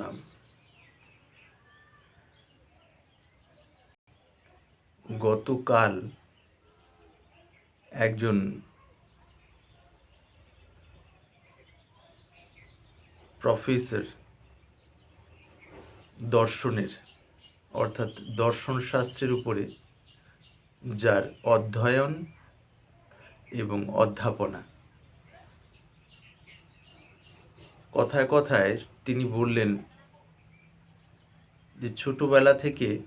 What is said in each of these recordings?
নাম। গতকাল একজন প্রফেসর দর্শনের, অর্থাৎ দর্শন শাস্ত্রের উপরে যার অধ্যয়ন এবং অধ্যাপনা, কথায় কথায় তিনি বললেন যে ছোটবেলা থেকে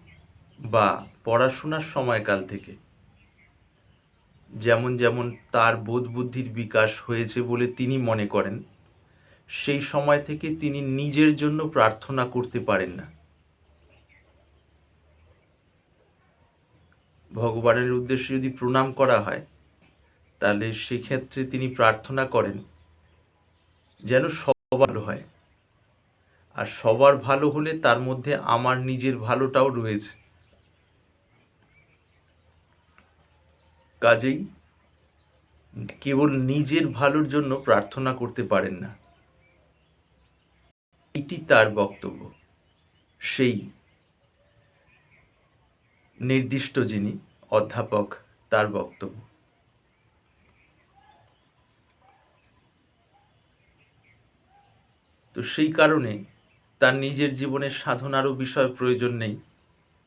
বা পড়াশোনার সময়কাল থেকে যেমন যেমন তার বোধ বুদ্ধির বিকাশ হয়েছে বলে তিনি মনে করেন, সেই সময় থেকে তিনি নিজের জন্য প্রার্থনা করতে পারেন না। ভগবানের উদ্দেশ্যে যদি প্রণাম করা হয়, তাহলে সেক্ষেত্রে তিনি প্রার্থনা করেন যেন আর সবার ভালো হলে তার মধ্যে আমার নিজের ভালোটাও রয়েছে। কাজেই কেবল নিজের ভালোর জন্য প্রার্থনা করতে পারেন না। এটি তার বক্তব্য। সেই নির্দিষ্ট যিনি অধ্যাপক, তার বক্তব্য। তো সেই কারণে তার নিজের জীবনের সাধনারও বিষয় প্রয়োজন নেই,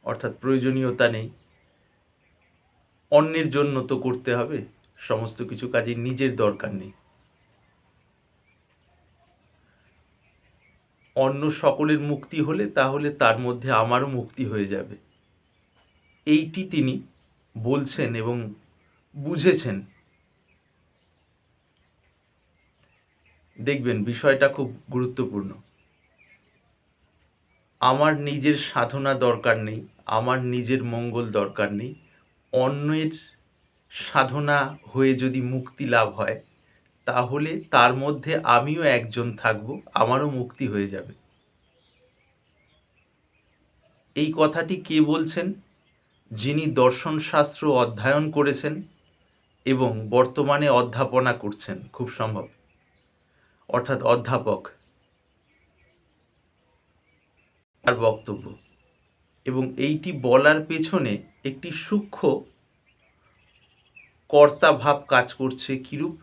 অর্থাৎ প্রয়োজনীয়তা নেই। অন্যের জন্য তো করতে হবে, সমস্ত কিছু কাজে নিজের দরকার নেই। অন্য সকলের মুক্তি হলে তাহলে তার মধ্যে আমারও মুক্তি হয়ে যাবে। এইটি তিনি বলছেন এবং বুঝেছেন। দেখবেন, বিষয়টা খুব গুরুত্বপূর্ণ। আমার নিজের সাধনা দরকার নেই, আমার নিজের মঙ্গল দরকার নেই। অন্যের সাধনা হয়ে যদি মুক্তি লাভ হয়, তাহলে তার মধ্যে আমিও একজন থাকব, আমারও মুক্তি হয়ে যাবে। এই কথাটি কে বলছেন? যিনি দর্শনশাস্ত্র অধ্যয়ন করেছেন এবং বর্তমানে অধ্যাপনা করছেন, খুব সম্ভব। অর্থাৎ অধ্যাপক। তার বক্তব্য। এবং এইটি বলার পেছনে একটি সূক্ষ্ম কর্তা ভাব কাজ করছে কিরূপ?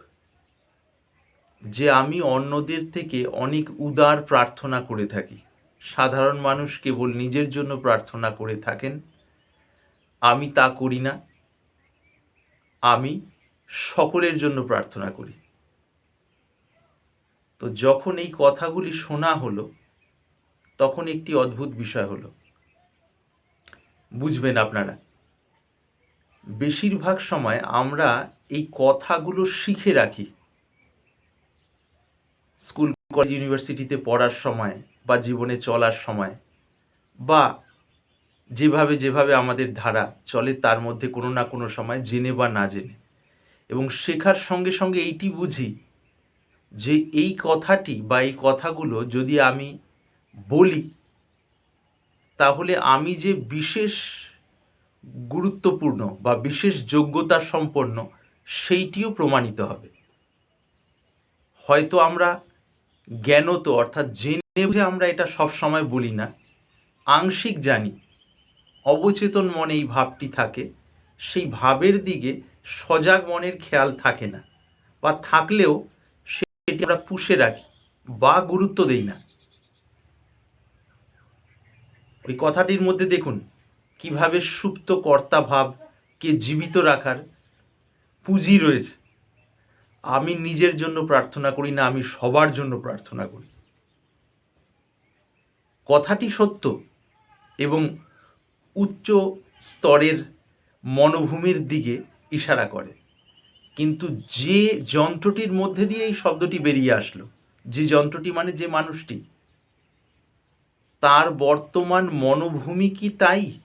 যে আমি অন্যদের থেকে অনেক উদার প্রার্থনা করে থাকি। সাধারণ মানুষ কেবল নিজের জন্য প্রার্থনা করে থাকেন। আমি তা করি না। আমি সকলের জন্য প্রার্থনা করি। তো যখন এই কথাগুলি শোনা হলো তখন একটি অদ্ভুত বিষয় হলো। বুঝবেন আপনারা, বেশিরভাগ সময় আমরা এই কথাগুলো শিখে রাখি। স্কুল, কলেজ, ইউনিভার্সিটিতে পড়ার সময় বা জীবনে চলার সময় বা যেভাবে যেভাবে আমাদের ধারা চলে তার মধ্যে কোনো না কোনো সময় জেনে বা না জেনে। এবং শেখার সঙ্গে সঙ্গে এইটি বুঝি যে এই কথাটি বা এই কথাগুলো যদি আমি বলি, তাহলে আমি যে বিশেষ গুরুত্বপূর্ণ বা বিশেষ যোগ্যতা সম্পন্ন, সেইটিও প্রমাণিত হবে। হয়তো আমরা জ্ঞানত, অর্থাৎ জেনে বুঝে আমরা এটা সব সময় বলি না। আংশিক জানি, অবচেতন মনে এই ভাবটি থাকে, সেই ভাবের দিকে সজাগ মনের খেয়াল থাকে না, বা থাকলেও সেটি আমরা পুষে রাখি বা গুরুত্ব দেই না। ওই কথাটির মধ্যে দেখুন, কীভাবে সুপ্ত কর্তা ভাবকে জীবিত রাখার পুঁজি রয়েছে। আমি নিজের জন্য প্রার্থনা করি না, আমি সবার জন্য প্রার্থনা করি। কথাটি সত্য এবং উচ্চ স্তরের মনোভূমির দিকে ইশারা করে। কিন্তু যে যন্ত্রটির মধ্যে দিয়ে এই শব্দটি বেরিয়ে আসলো, যে যন্ত্রটি মানে যে মানুষটি তার বর্তমান মনোভূমি কি তাই?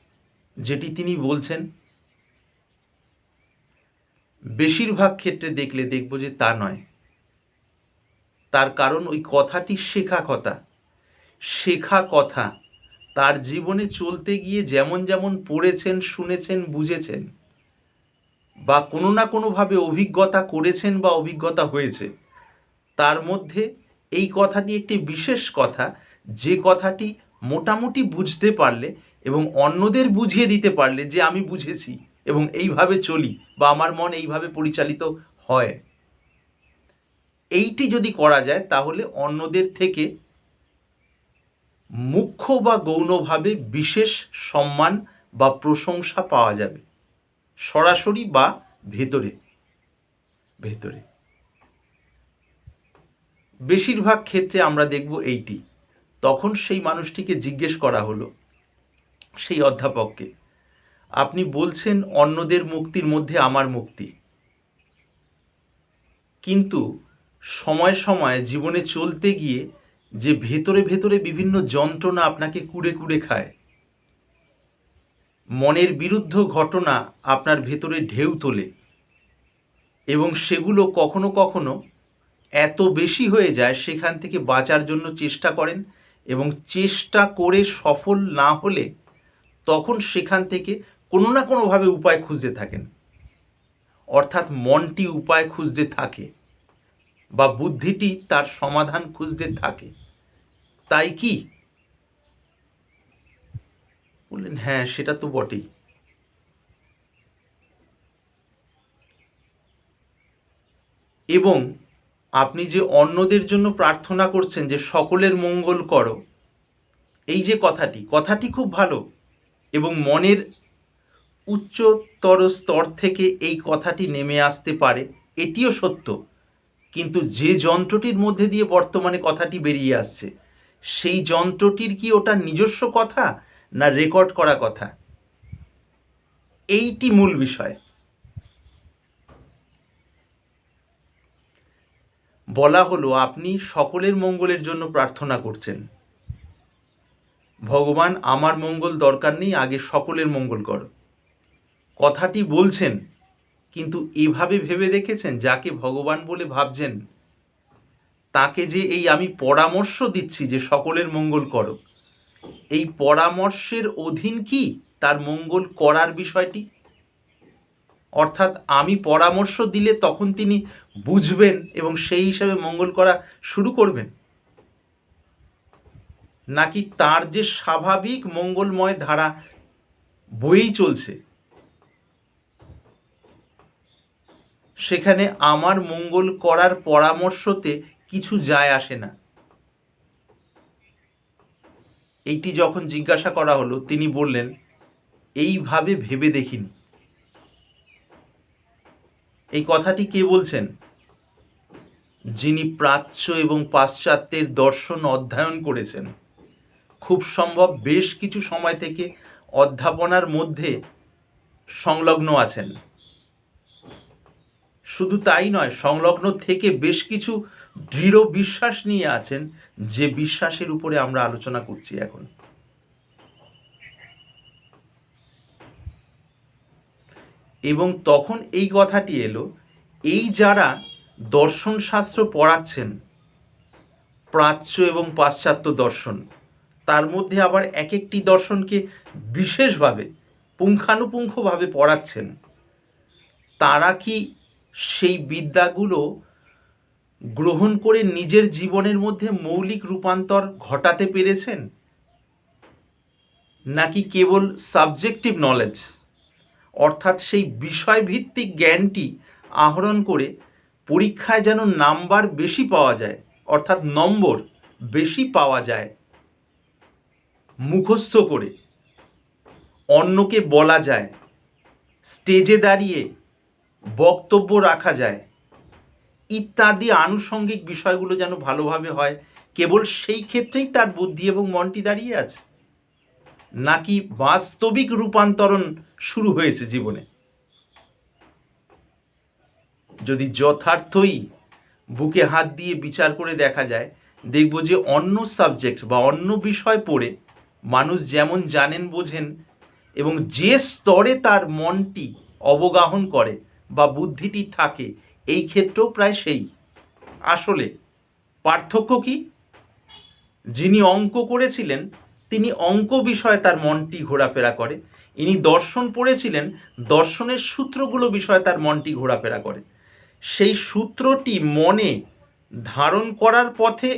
যেটি তিনি বলছেন, বেশিরভাগ ক্ষেত্রে দেখলে দেখব যে তা নয়। তার কারণ ওই কথাটি শেখা কথা। শেখা কথা। তার জীবনে চলতে গিয়ে যেমন যেমন পড়েছেন, শুনেছেন, বুঝেছেন, বা কোনো না কোনোভাবে অভিজ্ঞতা করেছেন বা অভিজ্ঞতা হয়েছে, তার মধ্যে এই কথাটি একটি বিশেষ কথা। যে কথাটি মোটামুটি বুঝতে পারলে এবং অন্যদের বুঝিয়ে দিতে পারলে যে আমি বুঝেছি এবং এইভাবে চলি বা আমার মন এইভাবে পরিচালিত হয়। এইটি যদি করা যায় তাহলে অন্যদের থেকে মুখ্য বা গৌণভাবে বিশেষ সম্মান বা প্রশংসা পাওয়া যাবে সরাসরি বা ভেতরে। ভেতরে। বেশিরভাগ ক্ষেত্রে আমরা দেখব এইটি। তখন সেই মানুষটিকে জিজ্ঞেস করা হলো, সেই অধ্যাপককে, আপনি বলছেন অন্যদের মুক্তির মধ্যে আমার মুক্তি। কিন্তু সময় সময় জীবনে চলতে গিয়ে যে ভেতরে ভেতরে বিভিন্ন যন্ত্রণা আপনাকে কুড়ে কুড়ে খায়, মনের বিরুদ্ধ ঘটনা আপনার ভেতরে ঢেউ তোলে এবং সেগুলো কখনো কখনো এত বেশি হয়ে যায় সেখান থেকে বাঁচার জন্য চেষ্টা করেন এবং চেষ্টা করে সফল না হলে তখন সেখান থেকে কোনো না কোনোভাবে উপায় খুঁজতে থাকেন। অর্থাৎ মনটি উপায় খুঁজতে থাকে বা বুদ্ধিটি তার সমাধান খুঁজতে থাকে। তাই কি? বললেন হ্যাঁ সেটা তো বটেই। এবং আপনি যে অন্যদের জন্য প্রার্থনা করছেন যে সকলের মঙ্গল করো, এই যে কথাটি কথাটি খুব ভালো এবং মনের উচ্চতর স্তর থেকে এই কথাটি নেমে আসতে পারে, এটিও সত্য। কিন্তু যে যন্ত্রটির মধ্যে দিয়ে বর্তমানে কথাটি বেরিয়ে আসছে, সেই যন্ত্রটির কি ওটা নিজস্ব কথা না রেকর্ড করা কথা? এইটি মূল বিষয়। বলা হলো, আপনি সকলের মঙ্গলের জন্য প্রার্থনা করছেন। ভগবান, আমার মঙ্গল দরকার নেই, আগে সকলের মঙ্গল করো। কথাটি বলছেন, কিন্তু এভাবে ভেবে দেখেছেন, যাকে ভগবান বলে ভাবছেন, তাকে যে এই আমি পরামর্শ দিচ্ছি যে সকলের মঙ্গল করো। এই পরামর্শের অধীন কি? তার মঙ্গল করার বিষয়টি? অর্থাৎ আমি পরামর্শ দিলে তখন তিনি বুঝবেন এবং সেই হিসাবে মঙ্গল করা শুরু করবেন। নাকি তার যে স্বাভাবিক মঙ্গলময় ধারা বয়েই চলছে, সেখানে আমার মঙ্গল করার পরামর্শতে কিছু যায় আসে না। এইটি যখন জিজ্ঞাসা করা হলো, তিনি বললেন, এইভাবে ভেবে দেখিনি। এই কথাটি কে বলছেন? যিনি প্রাচ্য এবং পাশ্চাত্যের দর্শন অধ্যয়ন করেছেন। খুব সম্ভব বেশ কিছু সময় থেকে অধ্যাপনার মধ্যে সংলগ্ন আছেন। শুধু তাই নয়, সংলগ্ন থেকে বেশ কিছু দৃঢ় বিশ্বাস নিয়ে আছেন, যে বিশ্বাসের উপরে আমরা আলোচনা করছি এখন। এবং তখন এই কথাটি এলো, এই যারা দর্শনশাস্ত্র পড়াচ্ছেন, প্রাচ্য এবং পাশ্চাত্য দর্শন, তার মধ্যে আবার এক একটি দর্শনকে বিশেষভাবে, পুঙ্খানুপুঙ্খভাবে পড়াচ্ছেন, তারা কি সেই বিদ্যাগুলো গ্রহণ করে নিজের জীবনের মধ্যে মৌলিক রূপান্তর ঘটাতে পেরেছেন? নাকি কেবল সাবজেক্টিভ নলেজ অর্থাৎ সেই বিষয়ভিত্তিক জ্ঞানটি আহরণ করে পরীক্ষায় যেন নাম্বার বেশি পাওয়া যায়, অর্থাৎ নম্বর বেশি পাওয়া যায়, মুখস্থ করে অন্যকে বলা যায়, স্টেজে দাঁড়িয়ে বক্তব্য রাখা যায়, ইত্যাদি আনুষঙ্গিক বিষয়গুলো যেন ভালোভাবে হয়, কেবল সেই ক্ষেত্রেই তার বুদ্ধি এবং মনটি দাঁড়িয়ে আছে। নাকি বাস্তবিক রূপান্তরণ শুরু হয়েছে জীবনে? যদি যথার্থই বুকে হাত দিয়ে বিচার করে দেখা যায়, দেখব যে অন্য সাবজেক্ট বা অন্য বিষয় পড়ে মানুষ যেমন জানেন, বোঝেন এবং যে স্তরে তার মনটি অবগাহন করে বা বুদ্ধিটি থাকে, এই ক্ষেত্রেও প্রায় সেই। আসলে পার্থক্য কি? যিনি অঙ্ক করেছিলেন তিনি অঙ্ক বিষয়ে তার মনটি ঘোরাফেরা করে। ইনি দর্শন পড়েছিলেন, দর্শনের সূত্রগুলো বিষয়ে তার মনটি ঘোরাফেরা করে। সেই সূত্রটি মনে ধারণ করার পথে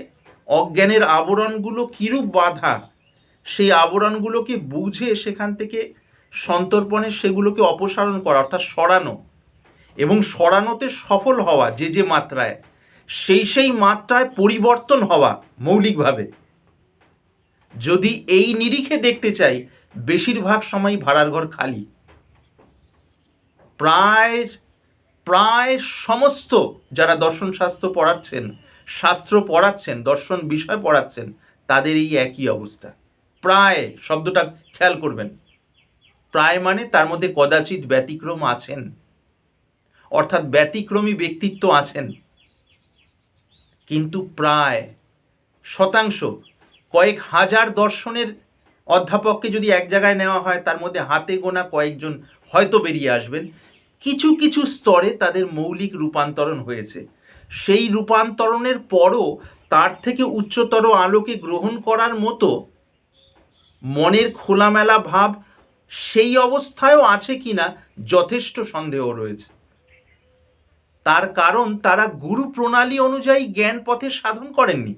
অজ্ঞানের আবরণগুলো কিরূপ বাধা, সেই আবরণগুলোকে বুঝে সেখান থেকে সন্তর্পণে সেগুলোকে অপসারণ করা, অর্থাৎ সরানো এবং সরানোতে সফল হওয়া যে যে মাত্রায়, সেই সেই মাত্রায় পরিবর্তন হওয়া মৌলিকভাবে। যদি এই নিরিখে দেখতে চাই, বেশিরভাগ সময় ভাড়ার ঘর খালি। প্রায় প্রায় সমস্ত যারা দর্শন শাস্ত্র পড়াচ্ছেন শাস্ত্র পড়াচ্ছেন, দর্শন বিষয় পড়াচ্ছেন, তাদের এই একই অবস্থা। প্রায়, শব্দটা খেয়াল করবেন। প্রায় মানে তার মধ্যে কদাচিৎ ব্যতিক্রম আছেন। অর্থাৎ ব্যতিক্রমী ব্যক্তিত্ব আছেন। কিন্তু প্রায় শতাংশ কয়েক হাজার দর্শনের অধ্যাপককে যদি এক জায়গায় নেওয়া হয়, তার মধ্যে হাতে গোনা কয়েকজন হয়তো বেরিয়ে আসবেন। কিছু কিছু স্তরে তাদের মৌলিক রূপান্তরণ হয়েছে। সেই রূপান্তরণের পরও তার থেকে উচ্চতর আলোকে গ্রহণ করার মতো মনের খোলামেলা ভাব সেই অবস্থায়ও আছে কিনা যথেষ্ট সন্দেহ রয়েছে। তার কারণ তারা গুরু প্রণালী অনুযায়ী জ্ঞান পথে সাধন করেননি।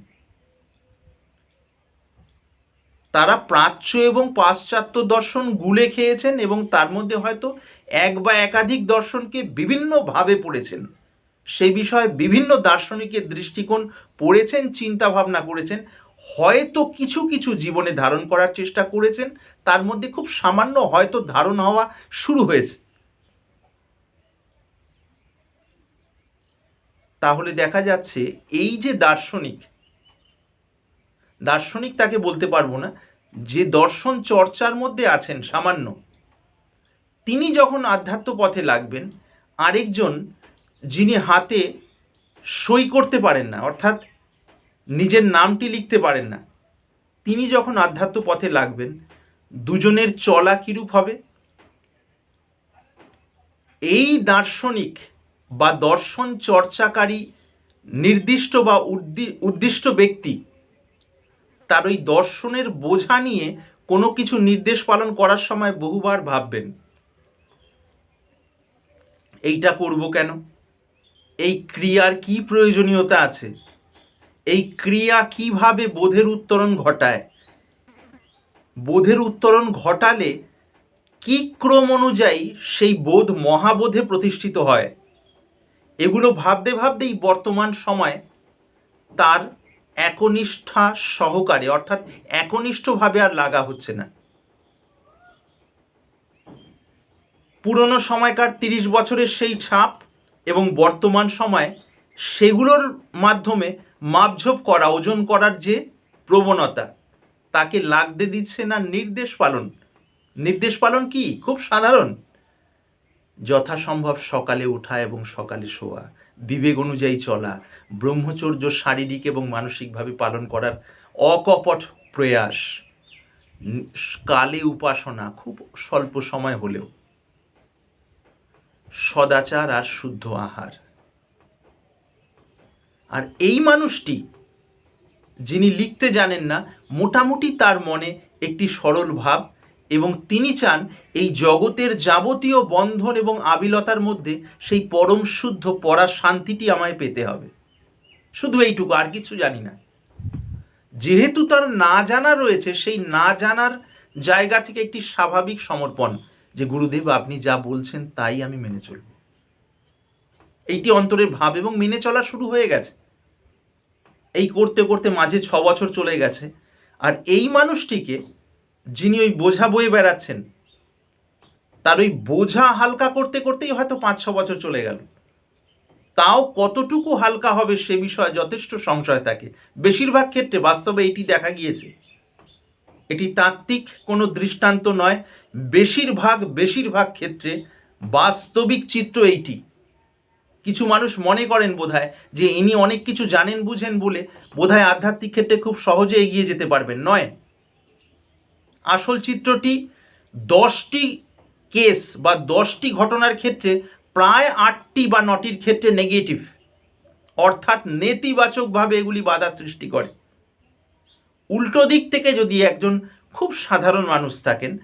তারা প্রাচ্য এবং পাশ্চাত্য দর্শন গুলে খেয়েছেন এবং তার মধ্যে হয়তো এক বা একাধিক দর্শনকে বিভিন্নভাবে পড়েছেন। সেই বিষয়ে বিভিন্ন দার্শনিকের দৃষ্টিকোণ পড়েছেন চিন্তা ভাবনা করেছেন, হয়তো কিছু কিছু জীবনে ধারণ করার চেষ্টা করেছেন, তার মধ্যে খুব সামান্য হয়তো ধারণ হওয়া শুরু হয়েছে। তাহলে দেখা যাচ্ছে এই যে দার্শনিক দার্শনিক তাকে বলতে পারব না, যে দর্শন চর্চার মধ্যে আছেন সামান্য। তিনি যখন আধ্যাত্ম পথে লাগবেন, আরেকজন যিনি হাতে সই করতে পারেন না, অর্থাৎ নিজের নামটি লিখতে পারেন না, তিনি যখন আধ্যাত্ম পথে লাগবেন, দুজনের চলা কিরূপ হবে? এই দার্শনিক বা দর্শন চর্চাকারী নির্দিষ্ট বা উদ্দি- উদ্দিষ্ট ব্যক্তি তার ওই দর্শনের বোঝা নিয়ে কোনো কিছু নির্দেশ পালন করার সময় বহুবার ভাববেন, এইটা করব কেন? এই ক্রিয়ার কি প্রয়োজনীয়তা আছে? এই ক্রিয়া কীভাবে বোধের উত্তরণ ঘটায়? বোধের উত্তরণ ঘটালে কি ক্রম অনুযায়ী সেই বোধ মহাবোধে প্রতিষ্ঠিত হয়? এগুলো ভাবতে ভাবতেই বর্তমান সময় তার একনিষ্ঠা সহকারে, অর্থাৎ একনিষ্ঠভাবে আর লাগা হচ্ছে না। পুরনো সময়কার তিরিশ বছরের সেই ছাপ এবং বর্তমান সময়ে সেগুলোর মাধ্যমে মাপঝোপ করা, ওজন করার যে প্রবণতা, তাকে লাগতে দিচ্ছে না নির্দেশ পালন। নির্দেশ পালন কি? খুব সাধারণ। যথাসম্ভব সকালে ওঠা এবং সকালে শোয়া, বিবেক অনুযায়ী চলা, ব্রহ্মচর্য শারীরিক এবং মানসিকভাবে পালন করার অকপট প্রয়াস কালে উপাসনা খুব স্বল্প সময় হলেও। সদাচার আর শুদ্ধ আহার। আর এই মানুষটি, যিনি লিখতে জানেন না, মোটামুটি তার মনে একটি সরল ভাব এবং তিনি চান এই জগতের যাবতীয় বন্ধন এবং আবিলতার মধ্যে সেই পরম শুদ্ধ পড়ার শান্তিটি আমায় পেতে হবে। শুধু এইটুকু, আর কিছু জানি না। যেহেতু তার না জানা রয়েছে, সেই না জানার জায়গা থেকে একটি স্বাভাবিক সমর্পণ যে, গুরুদেব, আপনি যা বলছেন তাই আমি মেনে চলব। এইটি অন্তরের ভাব এবং মেনে চলা শুরু হয়ে গেছে। এই করতে করতে মাঝে ছ বছর চলে গেছে। আর এই মানুষটিকে যিনি ওই বোঝা বয়ে বেড়াচ্ছেন, তার ওই বোঝা হালকা করতে করতেই হয়তো পাঁচ ছ বছর চলে গেল। তাও কতটুকু হালকা হবে সে বিষয়ে যথেষ্ট সংশয় থাকে। বেশিরভাগ ক্ষেত্রে বাস্তবে এটি দেখা গিয়েছে। এটি তাত্ত্বিক কোনো দৃষ্টান্ত নয়। বেশিরভাগ বেশিরভাগ ক্ষেত্রে বাস্তবিক চিত্র এইটি। কিছু মানুষ মনে করেন বোধহয় যে ইনি অনেক কিছু জানেন, বুঝেন বলে বোধহয় আধ্যাত্মিক ক্ষেত্রে খুব সহজে এগিয়ে যেতে পারবেন, নয়? আসল চিত্রটি দশটি কেস বা দশটি ঘটনার ক্ষেত্রে প্রায় আটটি বা নটির ক্ষেত্রে নেগেটিভ। অর্থাৎ নেতিবাচকভাবে এগুলি বাধা সৃষ্টি করে। উল্টো দিক থেকে যদি একজন খুব সাধারণ মানুষ থাকেন,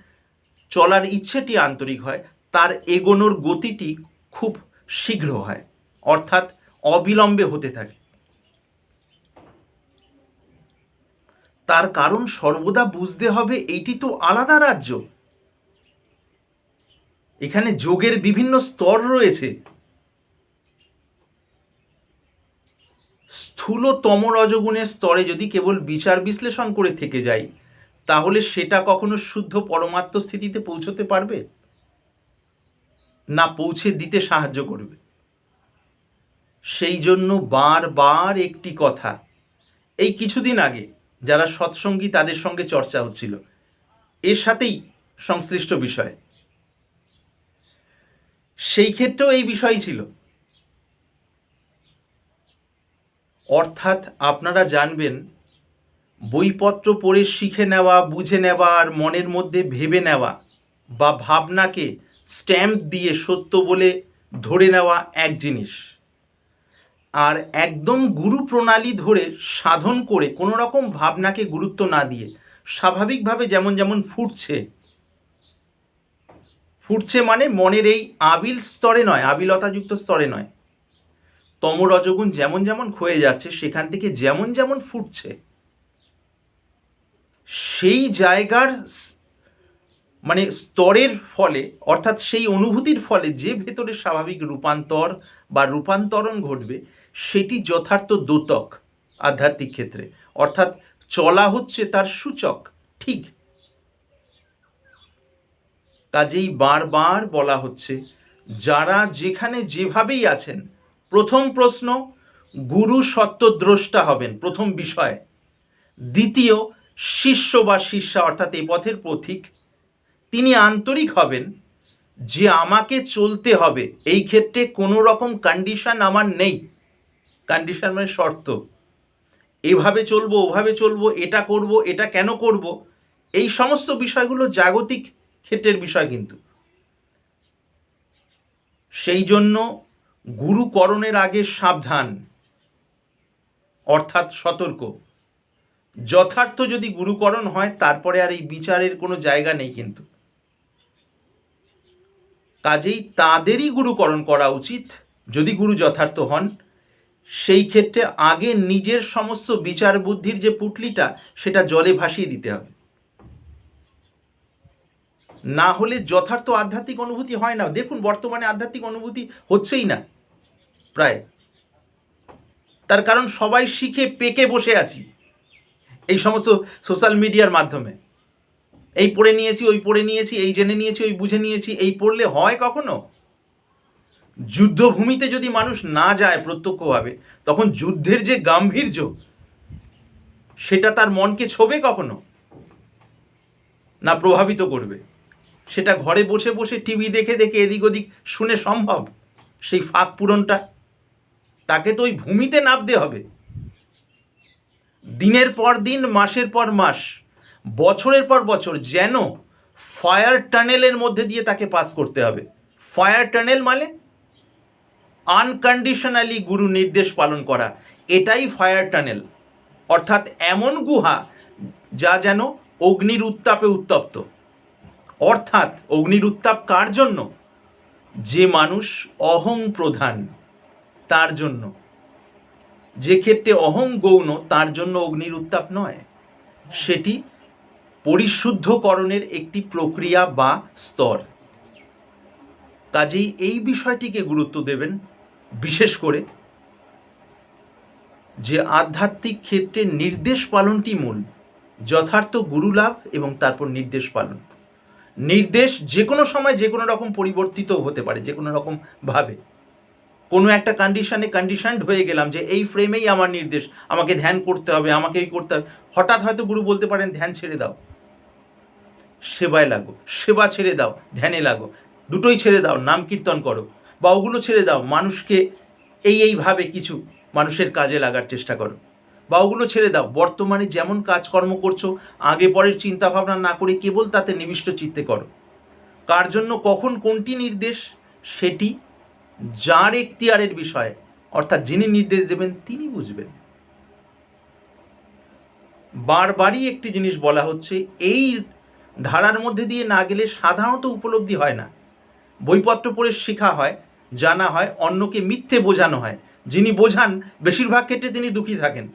চলার ইচ্ছেটি আন্তরিক হয়, তার এগোনোর গতিটি খুব শীঘ্র হয়, অর্থাৎ অবিলম্বে হতে থাকে। তার কারণ সর্বদা বুঝতে হবে এইটি তো আলাদা রাজ্য। এখানে যোগের বিভিন্ন স্তর রয়েছে। স্থূলতম রজগুণের স্তরে যদি কেবল বিচার বিশ্লেষণ করে থেকে যাই তাহলে সেটা কখনো শুদ্ধ পরমাত্ম স্থিতিতে পৌঁছতে পারবে? না, পৌঁছে দিতে সাহায্য করবে। সেই জন্য বারবার একটি কথা, এই কিছুদিন আগে যারা সৎসঙ্গী তাদের সঙ্গে চর্চা হচ্ছিল। এর সাথেই সংশ্লিষ্ট বিষয়। সেই ক্ষেত্রেও এই বিষয় ছিল। অর্থাৎ আপনারা জানবেন, বইপত্র পড়ে শিখে নেওয়া, বুঝে নেওয়া আর মনের মধ্যে ভেবে নেওয়া বা ভাবনাকে স্ট্যাম্প দিয়ে সত্য বলে ধরে নেওয়া এক জিনিস। আর একদম গুরু প্রণালী ধরে সাধন করে কোনো রকম ভাবনাকে গুরুত্ব না দিয়ে স্বাভাবিকভাবে যেমন যেমন ফুটছে ফুটছে মানে মনের এই আবিল স্তরে নয়, আবিলতাযুক্ত স্তরে নয়। তম রজগুণ যেমন যেমন ক্ষয়ে যাচ্ছে, সেখান থেকে যেমন যেমন ফুটছে, সেই জায়গার মানে স্তরের ফলে, অর্থাৎ সেই অনুভূতির ফলে যে ভেতরে স্বাভাবিক রূপান্তর বা রূপান্তরণ ঘটবে সেটি যথার্থ দ্যোতক আধ্যাত্মিক ক্ষেত্রে। অর্থাৎ চলা হচ্ছে তার সূচক, ঠিক। কাজেই বারবার বলা হচ্ছে, যারা যেখানে যেভাবেই আছেন, প্রথম প্রশ্ন, গুরু সত্যদ্রষ্টা হবেন, প্রথম বিষয়। দ্বিতীয়, শিষ্য বা শিষ্যা, অর্থাৎ এই পথের পথিক, তিনি আন্তরিক হবেন, যে আমাকে চলতে হবে, এই ক্ষেত্রে কোনো রকম কন্ডিশন আমার নেই। কন্ডিশন মানে শর্ত। এভাবে চলবো, ওভাবে চলবো, এটা করব, এটা কেন করব? এই সমস্ত বিষয়গুলো জাগতিক ক্ষেত্রের বিষয় কিন্তু। সেই জন্য গুরুকরণের আগে সাবধান, অর্থাৎ সতর্ক। যথার্থ যদি গুরুকরণ হয়, তারপরে আর এই বিচারের কোনো জায়গা নেই কিন্তু। কাজেই তাদেরই গুরুকরণ করা উচিত, যদি গুরু যথার্থ হন। সেই ক্ষেত্রে আগে নিজের সমস্ত বিচার বুদ্ধির যে পুটলিটা, সেটা জলে ভাসিয়ে দিতে হবে। না হলে যথার্থ আধ্যাত্মিক অনুভূতি হয় না। দেখুন, বর্তমানে আধ্যাত্মিক অনুভূতি হচ্ছেই না, প্রায়। তার কারণ সবাই শিখে পেকে বসে আছি এই সমস্ত সোশ্যাল মিডিয়ার মাধ্যমে। এই পড়ে নিয়েছি, ওই পড়ে নিয়েছি, এই জেনে নিয়েছি, ওই বুঝে নিয়েছি, এই পড়লে হয় কখনো? যুদ্ধভূমিতে যদি মানুষ না যায় প্রত্যক্ষভাবে, তখন যুদ্ধের যে গাম্ভীর্য, সেটা তার মনকে ছোবে কখনো? না প্রভাবিত করবে? সেটা ঘরে বসে বসে টিভি দেখে দেখে এদিক ওদিক শুনে সম্ভব? সেই ফাঁক পূরণটা? তাকে তো ওই ভূমিতে নামতে হবে। দিনের পর দিন, মাসের পর মাস, বছরের পর বছর যেন ফায়ার টানেলের মধ্যে দিয়ে তাকে পাস করতে হবে। ফায়ার টানেল মানে আনকন্ডিশনালি গুরু নির্দেশ পালন করা, এটাই ফায়ার টানেল অর্থাৎ এমন গুহা যা যেন অগ্নির উত্তাপে উত্তপ্ত। অর্থাৎ অগ্নির উত্তাপ কার জন্য? যে মানুষ অহং প্রধান, তার জন্য। যে ক্ষেত্রে অহং গৌণ, তার জন্য অগ্নির উত্তাপ নয়। সেটি পরিশুদ্ধকরণের একটি প্রক্রিয়া বা স্তর। কাজেই এই বিষয়টিকে গুরুত্ব দেবেন, বিশেষ করে যে আধ্যাত্মিক ক্ষেত্রে নির্দেশ পালনটি মূল, যথার্থ গুরু লাভ এবং তারপর নির্দেশ পালন। নির্দেশ যে কোনো সময় যে কোনো রকম পরিবর্তিত হতে পারে, যে কোনো রকম ভাবে। কোনো একটা কন্ডিশনে কন্ডিশনড হয়ে গেলাম যে এই ফ্রেমেই আমার নির্দেশ, আমাকে ধ্যান করতে হবে, আমাকে এই করতে হবে। হঠাৎ হয়তো গুরু বলতে পারেন, ধ্যান ছেড়ে দাও। সেবায় লাগো, সেবা ছেড়ে দাও, ধ্যানে লাগো। দুটোই ছেড়ে দাও, নাম কীর্তন করো, বা ওগুলো ছেড়ে দাও, মানুষকে এই এইভাবে কিছু মানুষের কাজে লাগার চেষ্টা করো। বা ওগুলো ছেড়ে দাও, বর্তমানে যেমন কাজকর্ম করছ, আগে পরের চিন্তাভাবনা না করে কেবল তাতে নিবিষ্ট চিত্তে করো। কার জন্য কখন কোনটি নির্দেশ, সেটি যার এখতিয়ারের বিষয়, অর্থাৎ যিনি নির্দেশ দেবেন, তিনি বুঝবেন। বারবারই একটি জিনিস বলা হচ্ছে, এই ধারার মধ্যে দিয়ে না গেলে সাধারণত উপলব্ধি হয় না। বইপত্র পড়ে শেখা হয়, জানা হয়, অন্যকে মিথ্যে বোঝানো হয়। যিনি বোঝান, বেশিরভাগ ক্ষেত্রে তিনি দুঃখী থাকেন।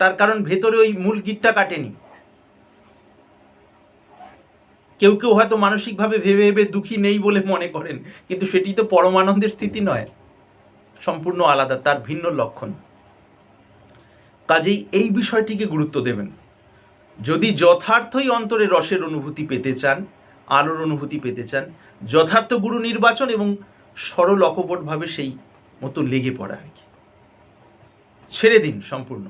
তার কারণ ভেতরে ওই মূল গিটটা কাটেনি। কেউ কেউ হয়তো মানসিকভাবে ভেবে ভেবে দুঃখী নেই বলে মনে করেন, কিন্তু সেটি তো পরমানন্দের স্থিতি নয়। সম্পূর্ণ আলাদা, তার ভিন্ন লক্ষণ। কাজেই এই বিষয়টিকে গুরুত্ব দেবেন। যদি যথার্থই অন্তরে রসের অনুভূতি পেতে চান আলোর অনুভূতি পেতে চান। যথার্থ গুরু নির্বাচন এবং সরল অকপটভাবে সেই মতো লেগে পড়া আর কি। ছেড়ে দিন সম্পূর্ণ।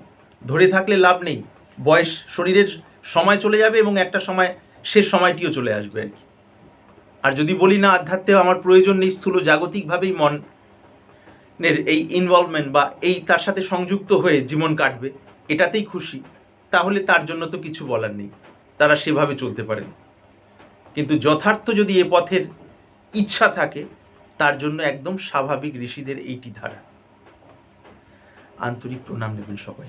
ধরে থাকলে লাভ নেই। বয়স শরীরের সময় চলে যাবে এবং একটা সময় শেষ সময়টিও চলে আসবে আর কি। আর যদি বলি না আধ্যাত্মে আমার প্রয়োজন নেই স্থূল জাগতিকভাবেই মনের এই ইনভলভমেন্ট বা এই তার সাথে সংযুক্ত হয়ে জীবন কাটবে। এটাতেই খুশি। তাহলে তার জন্য তো কিছু বলার নেই। তারা সেভাবে চলতে পারেন। কিন্তু যথার্থ যদি এ পথের ইচ্ছা থাকে, তার জন্য একদম স্বাভাবিক ঋষিদের এইটি ধারা। আন্তরিক প্রণাম নেবেন সবাই